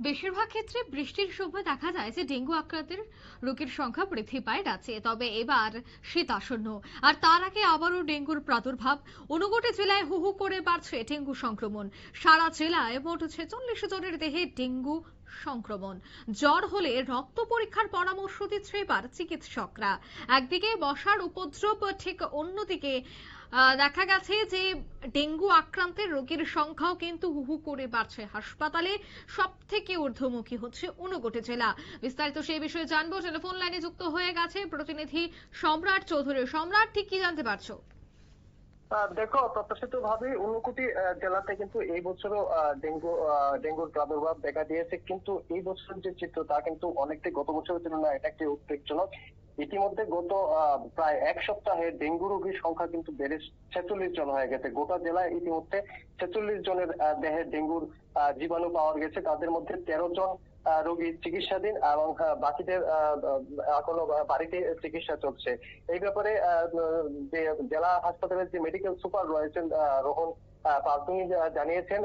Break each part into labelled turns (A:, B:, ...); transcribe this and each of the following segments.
A: বেশিরভাগ ক্ষেত্রে বৃষ্টির সময় দেখা যায় যে ডেঙ্গু আক্রান্তের রোগীর সংখ্যা বৃদ্ধি পায় রাজ্যে। তবে এবার শীত আসন্ন। আর তার আগে আবারও ডেঙ্গুর প্রাদুর্ভাব। অনুগোটে জেলায় হু হু করে বাড়ছে ডেঙ্গু সংক্রমণ। সারা জেলায় মোট ছেচল্লিশ জনের দেহে ডেঙ্গু সংক্রমণ। জ্বর হলে রক্ত পরীক্ষার পরামর্শ দিচ্ছে এবার চিকিৎসকরা। একদিকে মশার উপদ্রব ঠিক অন্যদিকে দেখা গেছে যে ডেঙ্গু আক্রান্তের রোগীর সংখ্যাও কিন্তু হু হু করে বাড়ছে। হাসপাতালে সব থেকে ঊর্ধ্বমুখী হচ্ছে ঊনকোটি জেলা। বিস্তারিত সেই বিষয়ে জানব। টেলিফোন লাইনে যুক্ত হয়ে গেছে প্রতিনিধি সম্রাট চৌধুরী। সম্রাট, ঠিক কি জানতে পারছ?
B: দেখো প্রত্যাশিত ভাবে ঊনকোটি জেলাতে কিন্তু এই বছরও ডেঙ্গু ডেঙ্গুর প্রাদুর্ভাব দেখা দিয়েছে। কিন্তু এই বছরের যে চিত্র, তা কিন্তু অনেকটাই গত বছরের তুলনায় এটা একটি উদ্বেগজনক ইতিমধ্যে গত প্রায় এক সপ্তাহে ডেঙ্গু রোগীর সংখ্যা কিন্তু বেড়ে ছেচল্লিশ জন হয়ে গেছে। গোটা জেলায় ইতিমধ্যে ছেচল্লিশ জনের দেহে ডেঙ্গুর জীবাণু পাওয়া গেছে। তাদের মধ্যে তেরো জন রোগী চিকিৎসাধীন এবং বাকিদের এখনও বাড়িতে চিকিৎসা চলছে। এই ব্যাপারে যে জেলা হাসপাতালের যে মেডিকেল সুপার রয়েছেন রোহন তিনি জানিয়েছেন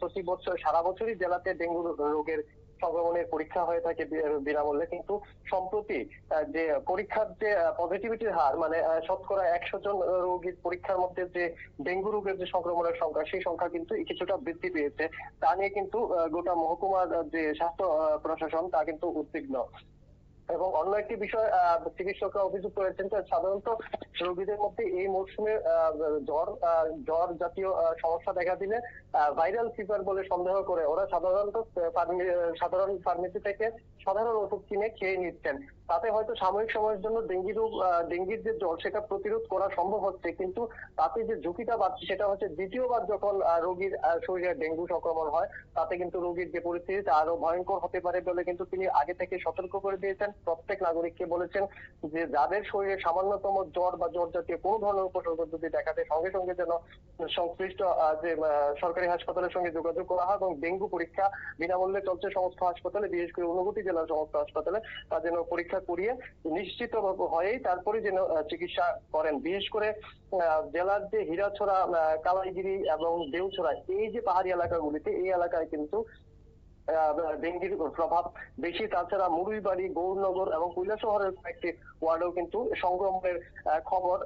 B: প্রতি বছর, সারা বছরই জেলাতে ডেঙ্গু রোগের সংক্রমণের পরীক্ষা হয়ে থাকে বিনামূল্যে। কিন্তু সম্প্রতি যে পরীক্ষার যে পজিটিভিটির হার মানে শতকরা একশো জন রোগীর পরীক্ষার মধ্যে যে ডেঙ্গু রোগের যে সংক্রমণের সংখ্যা, সেই সংখ্যা কিন্তু কিছুটা বৃদ্ধি পেয়েছে। তা নিয়ে কিন্তু গোটা মহকুমার যে স্বাস্থ্য প্রশাসন তা কিন্তু উদ্বিগ্ন। এবং অন্য একটি বিষয় চিকিৎসকরা অভিযোগ করেছেন যে সাধারণত রোগীদের মধ্যে এই মৌসুমে জ্বর জ্বর জাতীয় সমস্যা দেখা দিলে ভাইরাল ফিভার বলে সন্দেহ করে। ওরা সাধারণত সাধারণ ফার্মেসি থেকে সাধারণ ওষুধ কিনে খেয়ে নিচ্ছেন। তাতে হয়তো সাময়িক সময়ের জন্য ডেঙ্গি রোগ ডেঙ্গির যে জ্বর সেটা প্রতিরোধ করা সম্ভব হচ্ছে, কিন্তু তাতে যে ঝুঁকিটা বাড়ছে সেটা হচ্ছে দ্বিতীয়বার যখন রোগীর শরীরে ডেঙ্গু সংক্রমণ হয়, তাতে কিন্তু রোগীর যে পরিস্থিতি তা আরও ভয়ঙ্কর হতে পারে বলে কিন্তু তিনি আগে থেকে সতর্ক করে দিয়েছেন। প্রত্যেক নাগরিককে বলেছেন যে যাদের শরীরে সামান্যতম জ্বর বা জ্বর জাতীয় কোনো ধরনের উপসর্গ যদি দেখা দেয় সঙ্গে সঙ্গে যেন সংশ্লিষ্ট যে সরকারি হাসপাতালের সঙ্গে যোগাযোগ করা হয় এবং ডেঙ্গু পরীক্ষা বিনামূল্যে চলছে সমস্ত হাসপাতালে, বিশেষ করে অনুভূতি জেলার সমস্ত হাসপাতালে, তা যেন পরীক্ষা করিয়ে নিশ্চিত হয়েই তারপরে যেন চিকিৎসা করেন। বিশেষ করে জেলার যে হীরাছড়া কালাইগিরি এবং দেউছড়া, এই যে পাহাড়ি এলাকাগুলিতে, এই এলাকায় কিন্তু ডেঙ্গির প্রভাব বেশি। তাছাড়া মুরুইবাড়ি, গৌরনগর এবং কৈলা শহরের কয়েকটি ওয়ার্ডেও কিন্তু সংক্রমণের খবর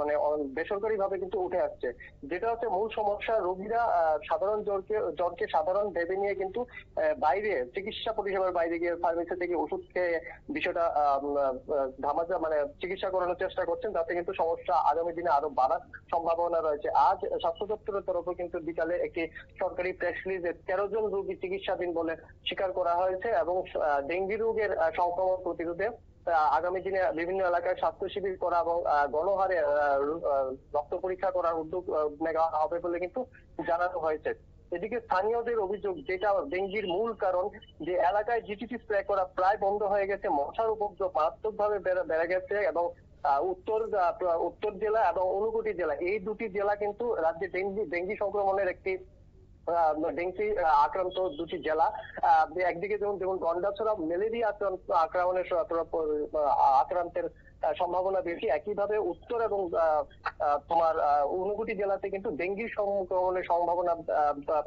B: মানে বেসরকারি ভাবে কিন্তু উঠে আসছে। যেটা হচ্ছে মূল সমস্যা, রোগীরা সাধারণ জ্বরকে জ্বরকে সাধারণ ভেবে নিয়ে কিন্তু বাইরে, চিকিৎসা পরিষেবার বাইরে গিয়ে ফার্মেসি থেকে ওষুধ খেয়ে বিষয়টা ধামাচা মানে চিকিৎসা করানোর চেষ্টা করছেন, তাতে কিন্তু সমস্যা আগামী দিনে আরও বাড়ার সম্ভাবনা রয়েছে। আজ স্বাস্থ্য দপ্তরের তরফে কিন্তু বিকালে একটি সরকারি প্রেস রিলিজে তেরো জন রোগী চিকিৎসাধীন বলে স্বীকার করা হয়েছে এবং ডেঙ্গি রোগের সংক্রমণ প্রতিরোধে আগামী দিনে বিভিন্ন এলাকায় স্বাস্থ্য শিবির করা এবং গণহারে রক্ত পরীক্ষা করার উদ্যোগ নেওয়া হবে বলে কিন্তু জানানো হয়েছে। এদিকে স্থানীয়দের অভিযোগ, যেটা ডেঙ্গির মূল কারণ, যে এলাকায় জিটিপি স্প্রে করা প্রায় বন্ধ হয়ে গেছে, মশার উপদ্রব মারাত্মকভাবে বেড়ে বেড়ে গেছে এবং উত্তর উত্তর জেলা এবং ঊনকোটি জেলা, এই দুটি জেলা কিন্তু রাজ্যে ডেঙ্গি ডেঙ্গি সংক্রমণের একটি ডেঙ্গি আক্রান্ত দুটি জেলা। একদিকে যেমন যেমন গন্ডাছড়া, ম্যালেরিয়া আক্রমণের আক্রান্তের সম্ভাবনা বেশি। একইভাবে উত্তর এবং তোমার ঊনকোটি জেলাতে কিন্তু ডেঙ্গি সংক্রমণের সম্ভাবনা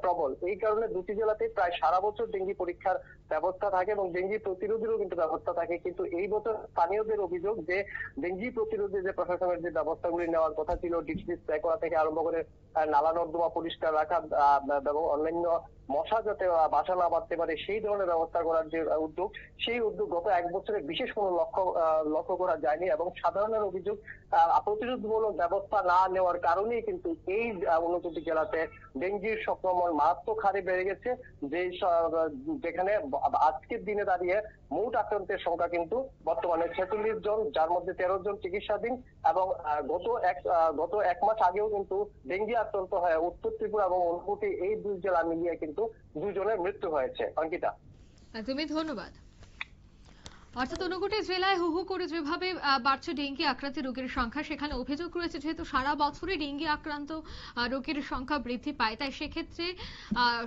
B: প্রবল। এই কারণে দুটি জেলাতে প্রায় সারা বছর ডেঙ্গি পরীক্ষার ব্যবস্থা থাকে এবং ডেঙ্গি প্রতিরোধেরও কিন্তু ব্যবস্থা থাকে। কিন্তু এই বছর স্থানীয়দের অভিযোগ যে, ডেঙ্গি প্রতিরোধে যে প্রশাসনের যে ব্যবস্থাগুলি নেওয়ার কথা ছিল ডিসি স্প্রে করা থেকে আরম্ভ করে নালা নর্দমা পরিষ্কার রাখা double or মশা যাতে বাসা না বাঁধতে পারে, সেই ধরনের ব্যবস্থা করার যে উদ্যোগ, সেই উদ্যোগ গত এক বছরে বিশেষ কোনো লক্ষ্য লক্ষ্য করা যায়নি এবং সাধারণের অভিযোগ প্রতিরোধমূলক ব্যবস্থা না নেওয়ার কারণেই কিন্তু এই ঊনকোটি জেলাতে ডেঙ্গির সংক্রমণ মারাত্মক হারে বেড়ে গেছে। যে যেখানে আজকের দিনে দাঁড়িয়ে মোট আক্রান্তের সংখ্যা কিন্তু বর্তমানে ছেচল্লিশ জন, যার মধ্যে তেরো জন চিকিৎসাধীন এবং গত এক গত এক মাস আগেও কিন্তু ডেঙ্গি আক্রান্ত হয়ে উত্তর ত্রিপুরা এবং অনুভূতি এই দুই জেলা মিলিয়ে কিন্তু দুজনের মৃত্যু হয়েছে। অঙ্কিতা।
A: তুমি ধন্যবাদ। অর্থাৎ ঊনকোটি জেলায় হু হু করে যেভাবে বাড়ছে ডেঙ্গি আক্রান্ত রোগীর সংখ্যা, সেখানে অভিযোগ রয়েছে যেহেতু সারা বছরই ডেঙ্গি আক্রান্ত রোগীর সংখ্যা বৃদ্ধি পায়। তাই সেক্ষেত্রে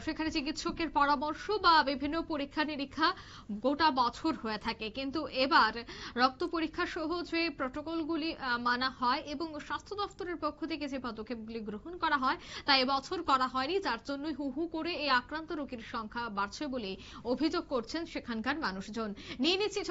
A: সেখানে চিকিৎসকের পরামর্শ বা বিভিন্ন পরীক্ষা নিরীক্ষা গোটা বছর হয়ে থাকে। কিন্তু এবার রক্ত পরীক্ষা সহ যে প্রটোকলগুলি মানা হয় এবং স্বাস্থ্য দপ্তরের পক্ষ থেকে যে পদক্ষেপগুলি গ্রহণ করা হয়, তা এবছর করা হয়নি। যার জন্যই হু হু করে এই আক্রান্ত রোগীর সংখ্যা বাড়ছে বলে অভিযোগ করছেন সেখানকার মানুষজন। নিয়ে নিচ্ছি